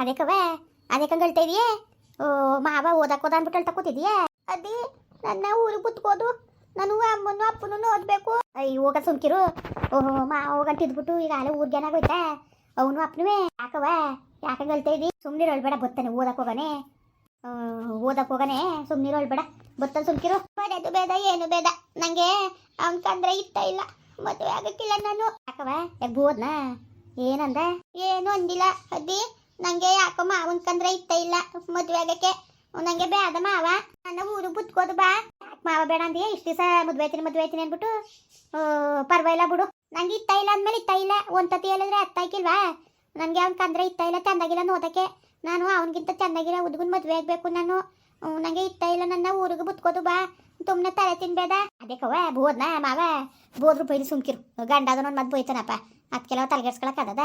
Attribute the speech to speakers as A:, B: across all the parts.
A: ಅದಕ್ಕವೇ ಅದಕ್ಕೆ ಹೇಳ್ತಾ ಇದೆಯೇ? ಓ ಮಾವ ಓದಕ್ಕೆ ಹೋದ ಅಂದ್ಬಿಟ್ಟು ಹೇಳ್ತಾ ಕೂತಿದ್ಯಾ? ಅದಿ, ನನ್ನ ಊರಿಗೆ ಕುತ್ಕೋದು. ನಾನು ಅಮ್ಮನು ಅಪ್ಪನೂ ಓದ್ಬೇಕು. ಅಯ್ಯ ಹೋಗ ಸುಮ್ಕಿರು. ಓಹೋ ಮಾವ ಇದ್ಬಿಟ್ಟು ಈಗ ಅಲ್ಲೇ ಊರ್ಗೇನಾಗೋಯ್ತಾ ಅವನು ಅಪ್ಪನುವೇ. ಯಾಕವ ಯಾಕೆ ಹೇಳ್ತಾ ಇದ್ದಿ ಸುಮ್ಮನೆ ಹೇಳ್ಬೇಡ, ಬತ್ತಾನೆ ಓದಕ್ಕೆ ಹೋಗನೆ. ಓದಕ್ಕೆ ಹೋಗನೆ ಸುಮ್ಮನೆ ಹೇಳ್ಬೇಡ. ಬತ್ತ ಸುಮ್ಕಿರು. ಬರೋದು ಬೇಡ ಏನು ಬೇಡ ನನಗೆ ಅವನ ಕಂದ್ರೆ ಇಷ್ಟ ಇಲ್ಲ. ಮದುವೆ ಆಗಕ್ಕಿಲ್ಲ ನಾನು. ಯಾಕವ ಯಾಕೆ ಬೋದ್ನಾ? ಏನಂದ? ಏನು ಅಂದಿಲ್ಲ. ಅದ್ದಿ ನಂಗೆ ಯಾಕೋ ಮಾವನ್ ಕಂದ್ರೆ ಇತ್ತ ಇಲ್ಲ. ಮದುವೆ ಆಗಕ್ಕೆ. ನಂಗೆ ಬೇಡ ಮಾವ. ನನ್ನ ಊರು ಬುತ್ಕೋದು ಬಾ. ಮಾವ ಬೇಡ ಅಂದಿಯೇ ಇಷ್ಟು ದಿವಸ ಮದುವೆ ಆಯ್ತೀನಿ ಮದುವೆ ಆಯ್ತೀನಿ ಅಂದ್ಬಿಟ್ಟು ಪರವಾಗಿಲ್ಲ ಬಿಡು. ನಂಗೆ ಇತ್ತ ಇಲ್ಲ ಅಂದ್ಮೇಲೆ ಇತ್ತ ಇಲ್ಲ. ಒಂದ್ಸತಿ ಹೇಳಿದ್ರೆ ಅರ್ಥ ಆಯ್ಕಿಲ್ವಾ ನನಗೆ ಅವ್ನ ಕಂದ್ರೆ ಇತ್ತ ಇಲ್ಲ, ಚಂದಾಗಿಲ್ಲ ನೋದಕ್ಕೆ ನಾನು ಅವನಿಗಿಂತ ಚೆನ್ನಾಗಿರೋ ಹುಡುಗನ ಮದುವೆ ಆಗ್ಬೇಕು ನಾನು. ನಂಗೆ ಇತ್ತ ಇಲ್ಲ, ನನ್ನ ಊರಿಗೆ ಬುತ್ಕೋದು ಬಾ. ತುಮ್ನೆ ತಲೆ ತಿನ್ಬೇಡ. ಕವ ಬೋದ್ನ ಮಾವ. ಬೋದ್ರು ಬೈದು ಸುಮ್ಕಿರು. ಗಂಡ ಅದನ್ನ ಮತ್ತೆ ಬೈತಾನಪ್ಪ ಅದಕ್ಕೆಲ್ಲ ತಲೆಗೆಡ್ಸ್ಕೊಳಕ್ಕದ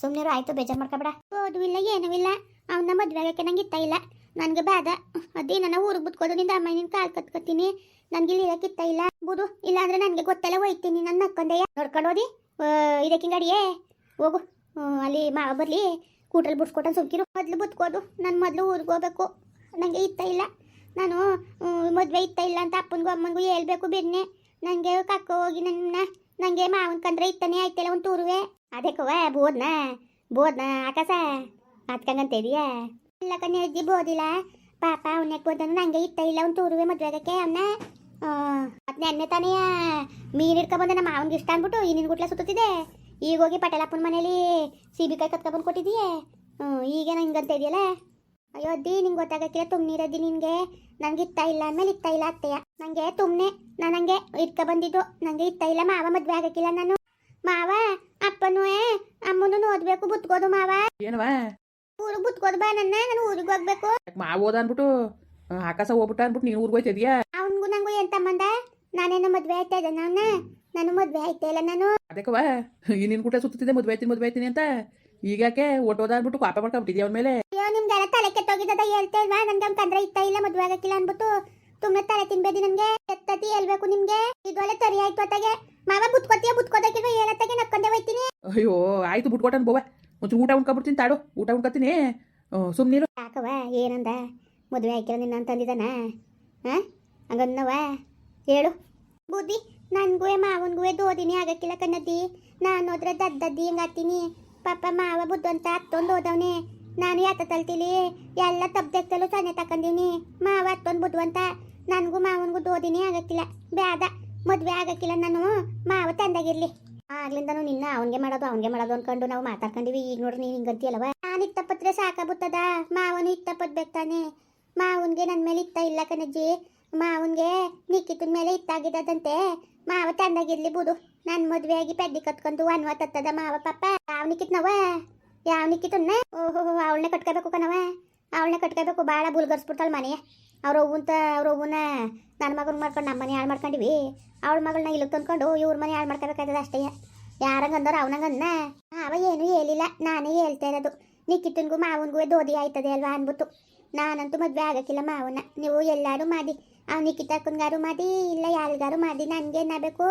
A: ಸುಮ್ಮನಿರು ಆಯ್ತು, ಬೇಜಾರು ಮಾಡ್ಕೊಬೇಡ. ಓದು ಇಲ್ಲ ಏನೂ ಇಲ್ಲ ಅವನ ಮದುವೆ ಆಗಕ್ಕೆ ನಂಗೆ ಇತ್ತ ಇಲ್ಲ. ನನಗೆ ಬೇಡ ಅದೇ ನನ್ನ ಊರಿಗೆ ಬುತ್ಕೋದು ನಿಂದ ಅಮ್ಮ ನಿನ್ ಕಾಲ್ ಕತ್ಕೊತೀನಿ. ನನಗೆ ಇಲ್ಲಿ ಇರಕ್ಕೆ ಇಷ್ಟ ಇಲ್ಲ. ಬುದು, ಇಲ್ಲಾಂದ್ರೆ ನನಗೆ ಗೊತ್ತಲ್ಲ, ಹೋಯ್ತೀನಿ ನನ್ನ ಅಕ್ಕಂದೆಯ. ನೋಡ್ಕೊಂಡು ಹೋದಿ. ಇದಕ್ಕೆ ಗಡಿಯೇ ಹೋಗು ಅಲ್ಲಿ ಮಾವ ಬರಲಿ. ಕೂಟಲ್ಲಿ ಬಿಡ್ಸ್ಕೊಟ್ಟು ಸುಮ್ಕಿರು. ಮೊದ್ಲು ಬುತ್ಕೋದು ನಾನು ಮೊದಲು ಊರಿಗೆ ಹೋಗ್ಬೇಕು. ನನಗೆ ಇತ್ತ ಇಲ್ಲ. ನಾನು ಮದುವೆ ಇತ್ತ ಇಲ್ಲ ಅಂತ ಅಪ್ಪನಿಗೂ ಅಮ್ಮನಿಗೂ ಹೇಳ್ಬೇಕು ಬಿಡ್ನೆ. ನನಗೆ ಕಕ್ಕ ಹೋಗಿ ನನ್ನ ನನಗೆ ಮಾವನ ಕಂದ್ರೆ ಇತ್ತಾನೆ ಆಯ್ತಲ್ಲ ಒಂದು ಟೂರುವೆ ಅದಕ್ಕವ ಬೋದ್ನ? ಬೋದ್ನ ಆಕಾಶ? ಅದ್ಕಂಗಂತ ಇದೆಯಾ ಇಲ್ಲ ಕಣ್ಣೆ ಅಜ್ಜಿ ಬೋದಿಲ್ಲ. ಪಾಪ ಅವನ್ಯಾಕೆ ಬೋದನು ನಂಗೆ ಇತ್ತ ಇಲ್ಲ ಅವ್ನು ತೂರುವೆ ಮದುವೆ ಆಗಕ್ಕೆ ಅವನ್ನ ಮತ್ತೆ ನೆನ್ನೆ ತಾನೇ ಮೀನು ಹಿಡ್ಕೊಬಂದ ನಮ್ಮ ಮಾವನ್ಗೆ ಇಷ್ಟ ಅಂದ್ಬಿಟ್ಟು ಈ ನಿನ್ ಗುಟ್ಲ ಸುತ್ತಿದೆ ಈಗ ಹೋಗಿ ಪಟೇಲಪ್ಪನ ಮನೇಲಿ ಕೈ ಕತ್ಕೊಬಂದು ಕೊಟ್ಟಿದೀಯೇ ಹ್ಞೂ, ಈಗ ಹಿಂಗಂತ ಇದೆಯಲ್ಲ ಅಯ್ಯೋ, ಅದ್ದಿ, ನಿಂಗೆ ಗೊತ್ತಾಗಕ್ಕಿಲ್ಲ ತುಂಬಿರದ್ದಿ ನಿನಗೆ. ನಂಗೆ ಇತ್ತ ಇಲ್ಲ ಅಂದ್ಮೇಲೆ ಇತ್ತ ಇಲ್ಲ ಅತ್ತೆಯ. ನನಗೆ ತುಮ್ನೆ ನಾನು ಹಂಗೆ ಇಟ್ಕ ಬಂದಿದ್ದು ನನಗೆ ಇತ್ತ ಇಲ್ಲ, ಮಾವ ಮದ್ವೆ ಆಗಕ್ಕಿಲ್ಲ ನಾನು. ಮಾವ ಅಪ್ಪನೂ ಅಮ್ಮನೂ ಓದ್ಬೇಕು ಬುತ್ಕೋದು ಮಾವ.
B: ಏನವ
A: ಊರಿಗೆ ಬುತ್ಕೋದು ಬಾ ನನ್ನ ನಾನು ಊರಿಗೆ ಹೋಗ್ಬೇಕು.
B: ಮಾವ ಓದ ಅನ್ಬಿಟ್ಟು ಆಕಾಶ ಹೋಗ್ಬಿಟ್ಟ ಅನ್ಬಿಟ್ಟು ನೀನು ಊರಿಗೆ ಹೋಯ್ತಿದ್ಯಾ?
A: ಅವನಿಗೂ ನಂಗೂ ಎಂತ ಮಂದ ನಾನೇನೋ ಮದ್ವೆ ಆಯ್ತಾ ಇದ್ದೆ ನಾನು? ನಾನು ಮದ್ವೆ ಆಯ್ತಾ ಇಲ್ಲ ನಾನು?
B: ಅದಕ್ಕವ ಈ ನಿನ್ ಕೂಟ ಸುತ್ತಿದ್ದೆ ಮದ್ವೆ ಆಯ್ತೀನಿ ಮದ್ವೆ ಆಯ್ತೀನಿ ಅಂತ. ಈಗ ಯಾಕೆ ಒಟ್ಟೋದ ಅನ್ಬಿಟ್ಟು ಕಾಪ ಮಾಡ್ಕೊಂಬಿಟ್ಟಿದ್ಯಾ ಅವನ ಮೇಲೆ?
A: ಅಯ್ಯೋ ನಿಮ್ಗೆಲ್ಲ ತಲೆ ಕೆಟ್ಟೋಗಿದ್ದದ ಹೇಳ್ತಾ ಇಲ್ವಾ? ನನ್ಗೆ ಅವ್ನ ಕಂಡ್ರೆ ಇತ್ತ ಇಲ್ಲ ಮದ್ವೆ ಆಗಕ್ಕಿಲ್ಲ ಅನ್ಬಿಟ್ಟು. ತುಂಬ ತಲೆ ತಿನ್ಬೇಡಿ ನನ್ಗೆ. ಎತ್ತತಿ ಹೇಳ್ಬೇಕು ನಿಮ್ಗೆ. ಇದೊಳ್ಳೆ ತರಿ ಆಯ್ತು ಅತ್ತಾಗೆ. ಮಾವ ಬುತ್ಕೊತೀಯ ಬುತ್ಕೋದಕ್ಕೆ ಹೇಳತ್ತಾಗೆ ನಕ್ಕೊಂಡೆ ಹೋಯ್ತೀನಿ.
B: ಅಯ್ಯೋ ಆಯ್ತು ಬುಟ್ಕೊಟ್ಟನ್ ಬೋವ. ಒಂಚೂರು ಊಟ ಉಣ್ಕೊಬಿಡ್ತೀನಿ ತಾಡು. ಊಟ ಉಣ್ಕೊತೀನಿ. ಸುಮ್ಮನಿರು
A: ಯಾಕವ ಏನಂದ? ಮದುವೆ ಆಯ್ಕಿಲ್ಲ ನಿನ್ನ ಅಂತಂದಿದ್ದಾನ ಹಾಂ ಹಂಗನ್ನವ ಹೇಳು. ಬುದ್ಧಿ ನನ್ಗೂ ಮಾವನ್ಗೂ ದೋದಿನಿ ಆಗಕ್ಕಿಲ್ಲ ಕಣ್ಣದ್ದಿ. ನಾನು ಹೋದ್ರೆ ದದ್ದದ್ದಿ ಹಿಂಗೆ ಹತ್ತೀನಿ ಪಾಪ ಮಾವ ಬುದ್ಧು ಅಂತ ಹತ್ತೊಂದು ಹೋದವನೆ. ನಾನು ಯಾತ ತಲ್ತಿಲಿ ಎಲ್ಲ ತಪ್ಪದೆತ್ತಲು ಸೊನ್ನೆ ತಕೊಂಡೀನಿ ಮಾವ ಹತ್ತೊಂದು ಬುದ್ಧು ಅಂತ ನನಗೂ ಮಾವನ್ಗೂ ದೋದಿನಿ ಆಗಕ್ಕಿಲ್ಲ. ಬ್ಯಾದ ಮದುವೆ ಆಗಕ್ಕಿಲ್ಲ ನಾನು. ಮಾವ ತಂದಾಗಿರ್ಲಿ. ಆಗ್ಲಿಂದನು ನಿನ್ನ ಅವನ್ಗೆ ಮಾಡೋದು ಅವನ್ಗೆ ಮಾಡೋದು ಅನ್ಕೊಂಡು ನಾವು ಮಾತಾಡ್ಕೊಂಡಿವಿ. ಈಗ ನೋಡ್ರಿ ನೀನು ಹಿಂಗಂತೀಯಲ್ಲವ? ನಾನು ಇತ್ತಪತ್ರೆ ಸಾಕಾಗುತ್ತದ ಮಾವನು ಇತ್ತಪತ್ಬೇಕು ತಾನೆ. ಮಾವನ್ಗೆ ನನ್ನ ಮೇಲೆ ಇತ್ತ ಇಲ್ಲ ಕಣಜ್ಜಿ. ಮಾವನ್ಗೆ ನಿಕ್ಕಿತನ ಮೇಲೆ ಇತ್ತಾಗಿದ್ದದಂತೆ. ಮಾವ ತಂದಾಗಿರ್ಲಿ ಬುದು ನನ್ನ ಮದ್ವೆ ಆಗಿ ಪೆದ್ದಿ ಕತ್ಕೊಂಡು ಅನ್ವ ತತ್ತದ ಮಾವ ಪಾಪ. ಯಾವ ನಿಕ್ಕಿತ್ನವ ಯಾವ ನಿಕ್ಕಿತನ್ನ ಓಹೋ, ಅವಳನ್ನ ಕಟ್ಕೋಬೇಕು ಕಣವ. ಅವಳನ್ನ ಕಟ್ಕೋಬೇಕು. ಭಾಳ ಬುಲ್ಗರ್ಸ್ಬಿಡ್ತಾಳ ಮನೆಯ. ಅವ್ರ ಅವ್ವಂತ ಅವ್ರ ಅವ್ವನ ನನ್ನ ಮಗನ ಮಾಡ್ಕೊಂಡು ನಮ್ಮ ಮನೆ ಹಾಳು ಮಾಡ್ಕೊಂಡಿವಿ. ಅವಳ ಮಗಳನ್ನ ಇಲ್ಲಿ ತಂದ್ಕೊಂಡು ಇವ್ರ ಮನೆ ಹಾಳು ಮಾಡ್ಕೋಬೇಕಾಗ್ತದೆ ಅಷ್ಟೇ. ಯಾರಂಗಂದವ್ರು ಅವನಂಗನ್ನ ಅವ ಏನು ಹೇಳಿಲ್ಲ, ನಾನೇ ಹೇಳ್ತಾ ಇರೋದು. ನಿಕ್ಕಿತನ್ಗೂ ಮಾವನ್ಗೂ ದೋದಿ ಆಯ್ತದೆ ಅಲ್ವಾ ಅನ್ಬಿಟ್ಟು ನಾನಂತೂ ಮದ್ವೆ ಆಗಕ್ಕಿಲ್ಲ ಮಾವನ ನೀವು ಎಲ್ಲಾರು ಮಾಡಿ. ಅವ್ನು ನಿಕ್ಕಿತಕ್ಕನ್ಗಾರು ಮಾಡಿ, ಇಲ್ಲ ಯಾರಿಗಾರು ಮಾಡಿ. ನನಗೆ ಏನಾಗಬೇಕು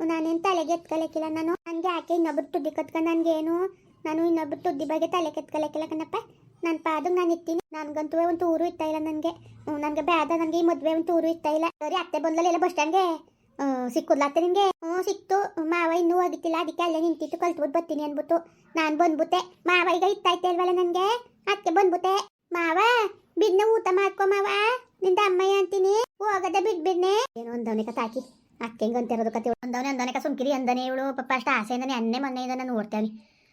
A: ನಾನೇನು ತಲೆಗೆ ಎತ್ಕೊಳಕ್ಕಿಲ್ಲ ನಾನು. ನನಗೆ ಯಾಕೆ ಇನ್ನೊಬ್ರು ತುದ್ದಿ ಕತ್ಕೊಂಡು ನನಗೇನು? ನಾನು ಇನ್ನೊಬ್ರು ತುದ್ದಿ ಬಗ್ಗೆ ತಲೆ ಕೆತ್ಕೊಳಕ್ಕಿಲ್ಲ ಕಣಪ್ಪ. ನನ್ನ ಪಾದಕ್ಕೆ ನಾನು ಇರ್ತೀನಿ. ನನಗಂತೂ ಒಂದು ಊರು ಇತ್ತ ಇಲ್ಲ ನನಗೆ. ನನಗೆ ಬೇಡ ನನಗೆ ಈ ಮದುವೆ ಒಂದು ಊರು ಇತ್ತ ಇಲ್ಲ. ಸರಿ ಅತ್ತೆ ಬಂದಲ್ಲ ಬಸ್ ಸ್ಟ್ಯಾಂಡ್ಗೆ? ಸಿಕ್ಕಲ್ಲ ಅತ್ತೆ ನಿಮಗೆ ಹ್ಞೂ ಸಿಕ್ತು. ಮಾವ ಇನ್ನೂ ಹೋಗಿತ್ತಿಲ್ಲ. ಅದಕ್ಕೆ ಅಲ್ಲೇ ನಿಂತಿತ್ತು ಕಲ್ತ್ಬಿಟ್ಟು ಬರ್ತೀನಿ ಅನ್ಬಿಟ್ಟು. ನಾನು ಬಂದ್ಬಿಟ್ಟೆ. ಮಾವ ಈಗ ಇತ್ತಾಯ್ತೆ ಅಲ್ವಲ್ಲ ನನಗೆ? ಅತ್ತೆ ಬಂದ್ಬಿಟ್ಟೆ. ಮಾವ ಬಿಡ್ನ ಊಟ ಮಾಡ್ಕೊ ಮಾವ. ನಿಂದ ಅಮ್ಮಯ್ಯ ಅಂತೀನಿ. ಹೋಗದೆ ಬಿಡ್ಬಿಡ್ನೆ ಏನೋ ಒಂದವನಿಕ ತಾಕಿ ಅಕ್ಕೆ ಅಂತಿರೋದು ಕತೆ ಒಂದವನೇ ಒಂದವನಿಕ ಸುಮ್ಕಿರಿ ಅಂದನೆ ಇವಳು ಪಪ್ಪ ಅಷ್ಟು ಆಸೆಯಿಂದನೇ ಅನ್ನೆ ಮೊನ್ನೆ ನಾನು ನೋಡ್ತೇವೆ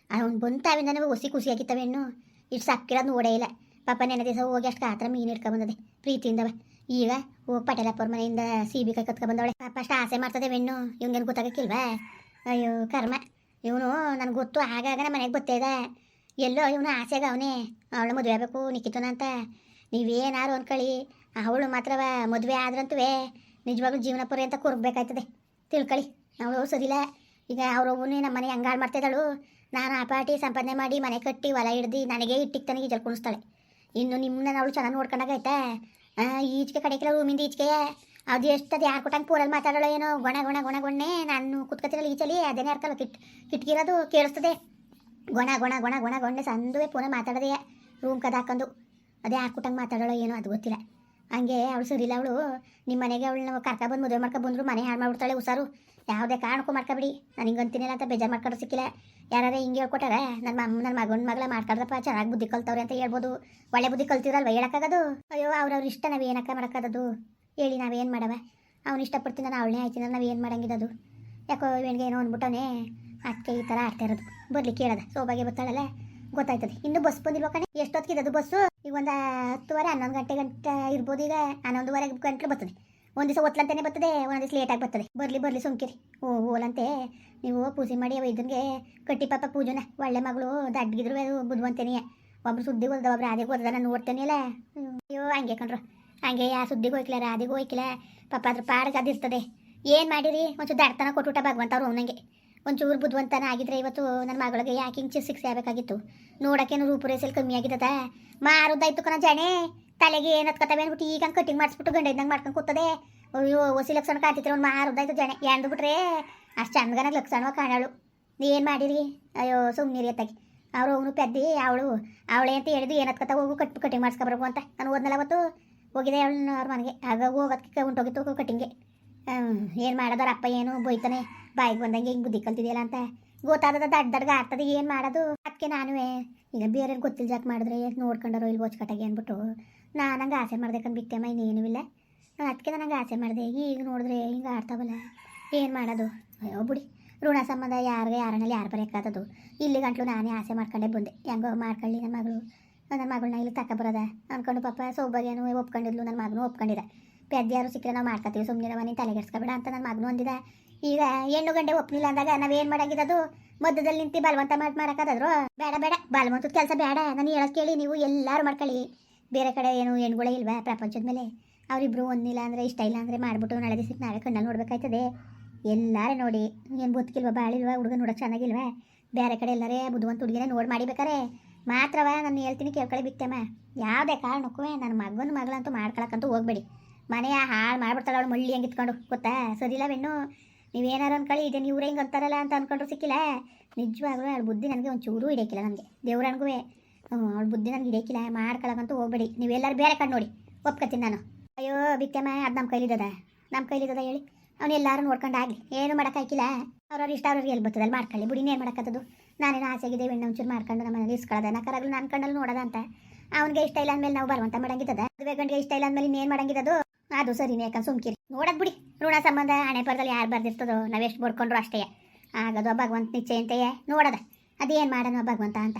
A: ಅವ್ನು ಬಂತಾವಿಂದ ನಮಗೆ ಹುಸಿ ಖುಷಿ ಆಗಿತ್ತವೆ ಇನ್ನು ಇಷ್ಟು ಸಕ್ಕಿರೋದು ನೋಡೇ ಇಲ್ಲ. ಪಾಪ ನೆನೆ ದಿವಸ ಹೋಗಿ ಅಷ್ಟು ಆತರ ಮೀನು ಹಿಡ್ಕೊಂಬಂದದೆ ಪ್ರೀತಿಯಿಂದವ ಈಗ ಹೋಗಿ ಪಟೇಲಪ್ಪರ ಮನೆಯಿಂದ ಸೀಬಿ ಕೈ ಕತ್ಕೊಂಬಂದವಳೆ ಪಾಪ ಅಷ್ಟು ಆಸೆ ಮಾಡ್ತದೆ ಬೆಣ್ಣು ಇವ್ನಿಗೇನು ಗೊತ್ತಾಗಕ್ಕಿಲ್ವಾ? ಅಯ್ಯೋ, ಕರ್ಮ. ಇವನು ನನಗೆ ಗೊತ್ತು. ಆಗಾಗ ನಮ್ಮ ಮನೆಗೆ ಗೊತ್ತೇದ ಎಲ್ಲೋ ಇವನು ಆಸೆಗ ಅವನೇ. ಅವಳು ಮದುವೆ ಆಗಬೇಕು ನಿಕ್ಕಿತನ ಅಂತ. ನೀವೇನಾರು ಅನ್ಕೊಳ್ಳಿ ಅವಳು ಮಾತ್ರವ ಮದುವೆ ಆದ್ರಂತೂ ನಿಜವಾಗ್ಲೂ ಜೀವನ ಪುರಿ ಅಂತ ಕೊರ್ಬೇಕಾಯ್ತದೆ ತಿಳ್ಕೊಳ್ಳಿ ಅವಳು ಸರಿಲ್ಲ ಈಗ ಅವ್ರವ್ವನೇ ನಮ್ಮ ಮನೆ ಹಂಗಾಳು ಮಾಡ್ತಿದ್ದಾಳು. ನಾನು ಆ ಪಾಟಿ ಸಂಪಾದನೆ ಮಾಡಿ ಮನೆ ಕಟ್ಟಿ ಹೊಲ ಹಿಡ್ದು ನನಗೆ ಇಟ್ಟಿಗೆ ತನಗೆ ಜಲ್ ಕುಣಿಸ್ತಾಳೆ. ಇನ್ನು ನಿಮ್ಮನ್ನ ಅವಳು ಚೆನ್ನಾಗಿ ನೋಡ್ಕೊಂಡಾಗೈತೆ ಈಚೆಗೆ ಕಡೆಕಿಲ್ಲ ರೂಮಿಂದ ಈಚೆಗೆ ಅದು ಎಷ್ಟು ಅದು ಯಾರು ಕೊಟ್ಟಂಗೆ ಪೂರಲ್ಲಿ ಮಾತಾಡೋಳು ಏನೋ ಗೊಣ ಗೊಣ ಗೊಣ ಗೊಣ್ಣೆ ನಾನು ಕುತ್ಕೊತಿರಲ್ಲ ಈಚಲಿ ಅದೇನೇ ಅರ್ಕಲ್ಲ ಕಿಟ್, ಕಿಟ್ಕಿರೋದು ಕೇಳಿಸ್ತದೆ. ಗೊಣ ಗೊಣ ಗೊಣ ಗೊಣ ಗೊಣ್ಣೆ ಸಂದುವೆ ಪೂರ ಮಾತಾಡದೆ ರೂಮ್ ಕದ ಹಾಕೊಂಡು. ಅದೇ ಯಾರು ಕೊಟ್ಟಂಗೆ ಮಾತಾಡೋಳು ಏನೋ ಅದು ಗೊತ್ತಿಲ್ಲ. ಹಂಗೆ ಅವಳು ಸರಿಲ್ಲ ಅವಳು ನಿಮ್ಮ ಮನೆಗೆ ಅವಳು ಕರ್ಕ ಬಂದು ಮದುವೆ ಮಾಡ್ಕೊ ಬಂದರು ಮನೆ ಹಾಳು ಮಾಡಿಬಿಡ್ತಾಳೆ ಹುಷಾರು. ಯಾವುದೇ ಕಾರಣಕ್ಕೂ ಮಾಡ್ಕೊಬಿಡಿ. ನಾನು ಹಿಂಗೆ ತಿನ್ನಿಲ್ಲ ಅಂತ ಬೇಜಾರು ಮಾಡ್ಕೊಂಡು ಸಿಕ್ಕಿಲ್ಲ. ಯಾರು ಹಿಂಗೆ ಹೇಳ್ಕೊಟ್ಟಾರೆ ನನ್ನ ಮಮ್ಮ ನನ್ನ ಮಗನ ಮಗಳ ಮಾಡ್ಕೊಡ್ದಪ್ಪ ಚೆನ್ನಾಗಿ ಬುದ್ಧಿ ಕಲ್ತವ್ರೆ ಅಂತ ಹೇಳ್ಬೋದು. ಒಳ್ಳೆ ಬುದ್ಧಿ ಕಲ್ತಿರಲ್ವ ಹೇಳೋಕ್ಕಾಗೋದು? ಅಯ್ಯೋ, ಅವ್ರವ್ರ ಇಷ್ಟ ನಾವು ಏನಕ್ಕ ಮಾಡೋಕ್ಕಾಗೋದು ಹೇಳಿ ನಾವೇನು ಮಾಡವ? ಅವ್ನು ಇಷ್ಟಪಡ್ತೀನಿ ನಾನು, ಅವಳನ್ನೇ ಆಯ್ತೀನಿ, ನಾವು ಏನು ಮಾಡೋಂಗಿದ್ದು? ಯಾಕೋ ಇವನಿಗೆ ಏನೋ ಅಂದ್ಬಿಟ್ಟವನೇ ಅದಕ್ಕೆ ಈ ಥರ ಆಡ್ತಾ ಇರೋದು. ಬರ್ಲಿ ಕೇಳದ, ಸೋಬಾಗೆ ಬರ್ತಾಳಲ್ಲ? ಗೊತ್ತಾಯ್ತದೆ. ಇನ್ನು ಬಸ್ ಬಂದಿಲ್ವ ಕಣೆ? ಎಷ್ಟೊತ್ತಿಗೆ ಬಸ್ಸು? ಈಗ ಒಂದು ಹತ್ತುವರೆ, ಹನ್ನೊಂದು ಗಂಟೆ ಗಂಟೆ ಇರ್ಬೋದು ಈಗ. ಹನ್ನೊಂದುವರೆ ಗಂಟೆ ಬರ್ತದೆ. ಒಂದು ದಿವಸ ಒತ್ಲಂತಾನೆ ಬರ್ತದೆ, ಒಂದು ದಿವಸ ಲೇಟಾಗಿ ಬರ್ತದೆ. ಬರ್ಲಿ ಬರ್ಲಿ ಸುಮ್ಕಿರಿ. ಓ, ಓಲಂತೆ. ನೀವು ಪೂಜೆ ಮಾಡಿ ಇದನ್ಗೆ ಕಟ್ಟಿ ಪಾಪ ಪೂಜೆನ. ಒಳ್ಳೆ ಮಗಳು ದಡ್ಗಿದ್ರು ಅದು ಒಬ್ರು ಸುದ್ದಿ ಹೋದ ಒಬ್ರು ಅದಿಗೆ ಹೋದ ನಾನು ನೋಡ್ತೇನೆ ಅಲ್ಲ ಅಯ್ಯೋ, ಹಂಗೆ ಕಣ್ರು. ಹಂಗೆ ಯಾ ಸುದ್ದಿಗೆ ಹೋಯ್ಕಿಲ್ಲ ರಾಧಿಗೆ ಹೋಯ್ಕಿಲ್ಲ ಪಾಪ ಅದ್ರ ಪಾಡಿಗೆ ಅದಿರ್ತದೆ ಏನು ಮಾಡಿರಿ? ಒಂಚೂರು ದಡ್ತನ ಕೊಟ್ಬಿಟ್ಟ ಭಗವಂತ ಅವ್ರು ಅವನಿಗೆ. ಒಂಚೂರು ಬುದ್ಧಿವಂತನ ಆಗಿದ್ರೆ ಇವತ್ತು ನನ್ನ ಮಗಳಿಗೆ ಯಾಕೆ ಹಿಂಗೆ ಶಿಕ್ಷೆ ಆಗಬೇಕಾಗಿತ್ತು? ನೋಡೋಕ್ಕೇನು ರೂಪುರೇಸಲ್ಲಿ ಕಮ್ಮಿ ಆಗಿದ್ದದ ಮಾರುದಾಯ್ತು ಕಣ ಜಾಣೆ ತಲೆಗೆ ಏನು ಹತ್ಕೊತವೆ ಅಂದ್ಬಿಟ್ಟು ಈಗ ಕಟಿಂಗ್ ಮಾಡಿಸ್ಬಿಟ್ಟು ಗಂಡ ಇದ್ದಂಗೆ ಮಾಡ್ಕೊಂಡು ಕೂತದೆ. ಅಯ್ಯೋ ಹೊಸಿ ಲಕ್ಷಣ ಕಾಣ್ತಿದ್ರೆ ಒಂದು ಮಾರುದಾಯ್ತು ಜನ. ಎಂದು ಬಿಟ್ರೆ ಅಷ್ಟು ಚಂದಗನ ಲಕ್ಷಣವ ಕಾಣಳು. ಏನು ಮಾಡಿರಿ? ಅಯ್ಯೋ ಸುಮ್ಮನಿರಿ ಅತ್ತಾಗಿ. ಅವ್ರು ಅವನು ಪೆದ್ದಿ, ಅವಳು ಅವಳೇ ಅಂತ ಹೇಳಿದ್ದು ಏನು ಹತ್ಕೊತ ಹೋಗು ಕಟ್ ಕಟಿಂಗ್ ಮಾಡಿಸ್ಕೊಬರ್ಬೇಕು ಅಂತ. ನಾನು ಓದ್ನಲ್ಲ ಅವತ್ತು? ಹೋಗಿದೆ ಅವಳನ್ನ ಅವ್ರ ಮನೆಗೆ. ಆಗ ಹೋಗೋದಕ್ಕೆ ಹೊಂಟೋಗಿತ್ತು ಕಟಿಂಗ್ಗೆ ಏನು ಮಾಡೋದಾರ ಅಪ್ಪ ಏನು ಬೈತಾನೆ. ಬಾಯಿಗೆ ಬಂದಂಗೆ ಹಿಂಗೆ ಬುದ್ಧಿ ಕಲ್ತಿದೆಯಲ್ಲ ಅಂತ. ಗೊತ್ತಾದದ, ದಡ್ಡ ದಡ್ಗ ಆಗ್ತದೆ ಏನು ಮಾಡೋದು? ಅದಕ್ಕೆ ನಾನು ಈಗ ಬೇರೆ ಗೊತ್ತಿಲ್ಲ ಜಾಕ್ ಮಾಡಿದ್ರೆ ನೋಡ್ಕೊಂಡಾರೋ ಇಲ್ಲಿ ಬೋಚ್ಕಟ್ಟಾಗೆ ಅಂದ್ಬಿಟ್ಟು ನಾನು ನಂಗೆ ಆಸೆ ಮಾಡ್ಬೇಕಂದು ಬಿಟ್ಟೆಮ್ಮ ಇನ್ನೇನೂ ಇಲ್ಲ. ಅದಕ್ಕೆ ನನಗೆ ಆಸೆ ಮಾಡಿದೆ. ಈಗ ನೋಡಿದ್ರೆ ಹಿಂಗೆ ಆಡ್ತಾವಲ್ಲ, ಏನು ಮಾಡೋದು? ಅಯ್ಯೋ ಬಿಡಿ, ಋಣ ಸಂಬಂಧ ಯಾರಿಗೆ ಯಾರನ್ನಲ್ಲಿ ಯಾರು ಬರೋಕ್ಕಾದದು ಇಲ್ಲಿ ಗಂಟ್ಲು ನಾನೇ ಆಸೆ ಮಾಡ್ಕೊಂಡೇ ಬಂದೆ. ಹೆಂಗೋ ಮಾಡ್ಕೊಳ್ಳಿ ನನ್ನ ಮಗಳು. ನನ್ನ ಮಗಳನ್ನ ಇಲ್ಲಿ ತಗೊಬರೋದ ಅಂದ್ಕೊಂಡು ಪಾಪ ಸೌಭಾಗ್ಯನೂ ಒಪ್ಕೊಂಡಿದ್ಲು ನನ್ನ ಮಗನೂ ಒಪ್ಕೊಂಡಿದ್ದೆ ಪೆದ್ದಿಯಾರು ಸಿಕ್ಕರೆ ನಾವು ಮಾಡ್ಕೊತೀವಿ ಸುಮ್ಮನೆ ಮನೆ ತಲೆಗೆಡ್ಸ್ಕೊಬೇಡ ಅಂತ ನನ್ನ ಮಗನೂ ಒಂದಿದೆ ಈಗ ಹೆಣ್ಣು ಗಂಡೆ ಒಪ್ಪಲಿಲ್ಲ ಅಂದಾಗ ನಾವೇನು ಅದು ಮಧ್ಯದಲ್ಲಿ ನಿಂತು ಬಲವಂತ ಮಾಡಿ ಮಾಡೋಕ್ಕಾದ್ರು ಬೇಡ ಬೇಡ, ಬಲವಂತದ ಕೆಲಸ ಬೇಡ. ನಾನು ಹೇಳೋದು ಕೇಳಿ ನೀವು ಎಲ್ಲರೂ ಮಾಡ್ಕೊಳ್ಳಿ. ಬೇರೆ ಕಡೆ ಏನು ಹೆಣ್ಗಳೇ ಇಲ್ವಾ ಪ್ರಪಂಚದ ಮೇಲೆ? ಅವರಿಬ್ಬರು ಒಂದಿಲ್ಲ ಅಂದರೆ ಇಷ್ಟ ಇಲ್ಲ ಅಂದರೆ ಮಾಡ್ಬಿಟ್ಟು ನಾಳೆ ದಿವಸಕ್ಕೆ ನಾವೇ ಕಣ್ಣಲ್ಲಿ ನೋಡ್ಬೇಕಾಯ್ತದೆ. ಎಲ್ಲಾರೇ ನೋಡಿ, ಏನು ಬದುಕಿಲ್ವಾ, ಬಾಳಿಲ್ವಾ, ಹುಡುಗ ನೋಡೋಕೆ ಚೆನ್ನಾಗಿಲ್ವಾ? ಬೇರೆ ಕಡೆ ಎಲ್ಲರೇ ಬುದ್ಧವಂತ ಹುಡುಗಿನೇ ನೋಡಿ ಮಾಡಿಬೇಕಾರೆ? ಮಾತ್ರವ ನಾನು ಹೇಳ್ತೀನಿ ಕೇಳ್ಕೊಳ್ಳಿ ಬಿತ್ತಮ್ಮ ಯಾವುದೇ ಕಾರಣಕ್ಕೂ ನನ್ನ ಮಗನ ಮಗಳಂತೂ ಮಾಡ್ಕೊಳಕ್ಕಂತೂ ಹೋಗ್ಬೇಡಿ. ಮನೆಯ ಹಾಳು ಮಾಡ್ಬಿಡ್ತಾಳೆ ಅವಳು ಮಳ್ಳಿ ಹಂಗೆ ಇತ್ಕೊಂಡು ಗೊತ್ತಾ? ಸರಿಲ್ಲ ಬೆಣ್ಣು ನೀವೇನಾರು ಅನ್ಕೊಳ್ಳಿ, ಇದೆ ಇವ್ರು ಹೆಂಗೆ ಅಂತಾರಲ್ಲ ಅಂತ ಅನ್ಕೊಂಡ್ರು ಸಿಕ್ಕಿಲ್ಲ? ನಿಜವಾಗ್ಲೂ ಅವಳ ಬುದ್ಧಿ ನನಗೆ ಒಂಚೂರು ಹಿಡಿಯಕ್ಕಿಲ್ಲ ನನಗೆ. ದೇವ್ರನ್ಗೂ ಅವಳ ಬುದ್ಧಿ ನನಗೆ ಹಿಡಿಯಕ್ಕಿಲ್ಲ ಮಾಡ್ಕೊಳಕ್ಕಂತೂ ಹೋಗ್ಬೇಡಿ. ನೀವೆಲ್ಲರೂ ಬೇರೆ ಕಡೆ ನೋಡಿ, ಒಪ್ಕೊತೀನಿ ನಾನು. ಅಯ್ಯೋ ಬಿತ್ತಮ್ಮ ಅದು ನಮ್ಮ ಕೈಲಿದ್ದದ. ನಮ್ಮ ಕೈಲಿದ್ದದ ಹೇಳಿ. ಅವ್ನು ಎಲ್ಲರೂ ನೋಡ್ಕೊಂಡು ಆಗಲಿ. ಏನು ಮಾಡೋಕ್ಕಾಗಿಲ್ಲ ಅವ್ರವ್ರ ಇಷ್ಟ ಅವ್ರಿಗೆ ಎಲ್ಲಿ ಬರ್ತದಲ್ಲಿ ಮಾಡ್ಕೊಳ್ಳಿ. ಬಿಡಿ, ಇನ್ನೇನು ಮಾಡೋಕ್ಕದ್ದು ನಾನೇನು ಆಸೆಗಿದೆ ಹೆಣ್ಣು ಒಂಚೂರು ಮಾಡ್ಕೊಂಡು ನಮ್ಮ ಮನೇಲಿ ಇಸ್ಕೊಳ್ಳೋದ ನಕರಾಗ್ಲು ನನ್ನ ಕಣ್ಣಲ್ಲಿ ನೋಡೋದ ಅಂತ? ಅವ್ನಿಗೆ ಇಷ್ಟ ಇಲ್ಲ ಅಂದಮೇಲೆ ನಾವು ಬರುವಂತ ಮಾಡಂಗಿದ್ದದ? ಮದುವೆ ಗಂಡಿಗೆ ಇಷ್ಟ ಇಲ್ಲ ಅಂದಮೇಲೆ ಇನ್ನೇನು ಮಾಡಂಗಿದ್ದದು? ಅದು ಸರಿನೇ ಯಾಕಂದ್ರೆ ಸುಮ್ಕಿರಿ. ನೋಡೋದು ಬಿಡಿ. ಋಣ ಸಂಬಂಧ, ಹಣೆ ಪರದಲ್ಲಿ ಯಾರು ಬರ್ದಿರ್ತದೋ ನಾವೆಷ್ಟು ಬಡ್ಕೊಂಡ್ರು ಅಷ್ಟೇ. ಆಗೋದು ಭಗವಂತ ನಿಶ್ಚಯಂತೆಯೇ ನೋಡೋದ. ಅದೇನು ಮಾಡೋಣ ಭಗವಂತ ಅಂತ?